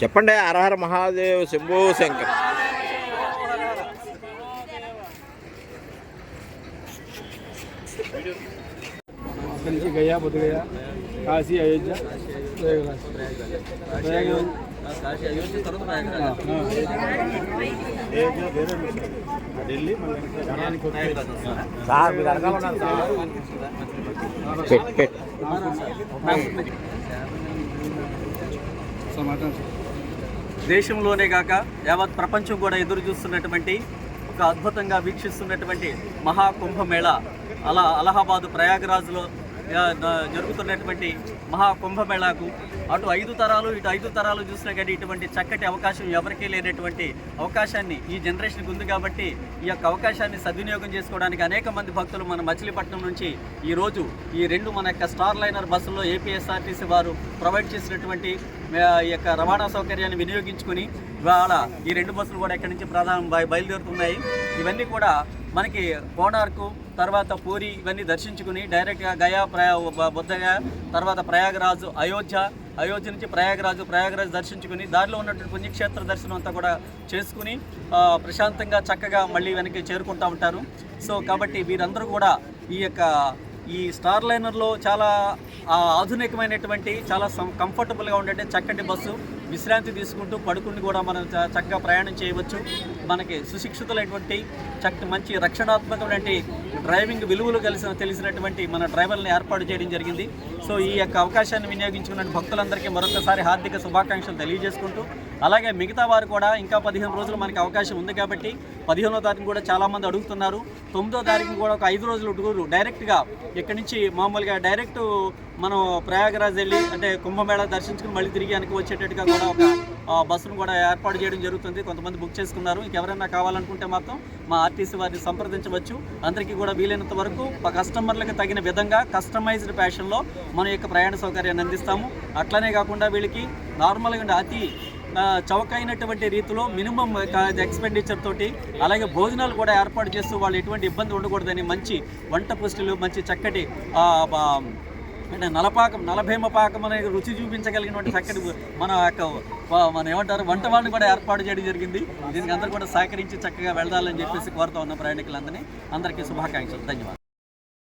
చెప్పండి అరహర మహాదేవ్ శంభు శంకర్. అక్కడి నుంచి గయా బుద్ధగయ కాశీ అయోధ్య ప్రయాగరాజ్. ప్రయాగరాజ్. దేశంలోనే కాక యావత్ ప్రపంచం కూడా ఎదురు చూస్తున్నటువంటి ఒక అద్భుతంగా వీక్షిస్తున్నటువంటి మహా కుంభమేళ అలా అలహాబాద్ ప్రయాగరాజ్లో జరుగుతున్నటువంటి మహా కుంభమేళాకు అటు ఐదు తరాలు ఇటు ఐదు తరాలు చూసినా కానీ ఇటువంటి చక్కటి అవకాశం ఎవరికీ లేనటువంటి అవకాశాన్ని ఈ జనరేషన్కి ఉంది కాబట్టి ఈ యొక్క అవకాశాన్ని సద్వినియోగం చేసుకోవడానికి అనేక మంది భక్తులు మన మచిలీపట్నం నుంచి ఈరోజు ఈ రెండు మన యొక్క స్టార్ లైనర్ బస్సుల్లో ఏపీఎస్ఆర్టీసీ వారు ప్రొవైడ్ చేసినటువంటి ఈ యొక్క రవాణా సౌకర్యాన్ని వినియోగించుకుని ఇవాళ ఈ రెండు బస్సులు కూడా ఇక్కడి నుంచి ప్రధాన బయలుదేరుతున్నాయి. ఇవన్నీ కూడా మనకి కోణార్కు తర్వాత పూరి ఇవన్నీ దర్శించుకుని డైరెక్ట్గా గయా ప్రయా బుద్ధగా తర్వాత ప్రయాగరాజు అయోధ్య అయోధ్య నుంచి ప్రయాగరాజు ప్రయాగరాజు దర్శించుకుని దారిలో ఉన్నటువంటి పుణ్యక్షేత్ర దర్శనం అంతా కూడా చేసుకుని ప్రశాంతంగా చక్కగా మళ్ళీ వెనక్కి చేరుకుంటూ ఉంటారు. సో కాబట్టి వీరందరూ కూడా ఈ యొక్క ఈ స్టార్ లైనర్లో చాలా ఆధునికమైనటువంటి చాలా సం- కంఫర్టబుల్గా ఉండేటువంటి చక్కటి బస్సు విశ్రాంతి తీసుకుంటూ పడుకుని కూడా మనం చక్కగా ప్రయాణం చేయవచ్చు. మనకి సుశిక్షితులైనటువంటి చక్క మంచి రక్షణాత్మకమైనటువంటి డ్రైవింగ్ విలువలు కలిసిన తెలిసినటువంటి మన డ్రైవర్లను ఏర్పాటు చేయడం జరిగింది. సో ఈ యొక్క అవకాశాన్ని వినియోగించుకున్న భక్తులందరికీ మరొకసారి హార్దిక శుభాకాంక్షలు తెలియజేసుకుంటూ అలాగే మిగతా వారు కూడా ఇంకా పదిహేను రోజులు మనకి అవకాశం ఉంది కాబట్టి పదిహేనో తారీఖు కూడా చాలామంది అడుగుతున్నారు. తొమ్మిదో తారీఖు కూడా ఒక ఐదు రోజులు టూరు డైరెక్ట్గా ఇక్కడి నుంచి మామూలుగా డైరెక్ట్ మనం ప్రయాగరాజ్ వెళ్ళి అంటే కుంభమేళ దర్శించుకుని మళ్ళీ తిరిగి వెనక్కి వచ్చేటట్టుగా కూడా ఒక బస్సును కూడా ఏర్పాటు చేయడం జరుగుతుంది. కొంతమంది బుక్ చేసుకున్నారు. ఇంకెవరైనా కావాలనుకుంటే మాత్రం మా ఆర్టీసీ వారిని సంప్రదించవచ్చు. అందరికీ కూడా వీలైనంత వరకు కస్టమర్లకు తగిన విధంగా కస్టమైజ్డ్ ఫ్యాషన్లో మన యొక్క ప్రయాణ సౌకర్యాన్ని అందిస్తాము. అట్లనే కాకుండా వీళ్ళకి నార్మల్గా అతి చౌకైనటువంటి రీతిలో మినిమం ఎక్స్పెండిచర్ తోటి అలాగే భోజనాలు కూడా ఏర్పాటు చేస్తూ వాళ్ళు ఎటువంటి ఇబ్బంది ఉండకూడదని మంచి వంట పుష్టిలు మంచి చక్కటి అంటే నలపాకం నలభీమ పాకం అనే రుచి చూపించగలిగినటువంటి చక్కటి మన యొక్క మన ఏమంటారు వంట వాళ్ళని కూడా ఏర్పాటు చేయడం జరిగింది. దీనికి అందరూ కూడా సహకరించి చక్కగా వెళ్దాలని చెప్పేసి కోరుతా ఉన్న ప్రయాణికులందరినీ. అందరికీ శుభాకాంక్షలు. ధన్యవాదాలు.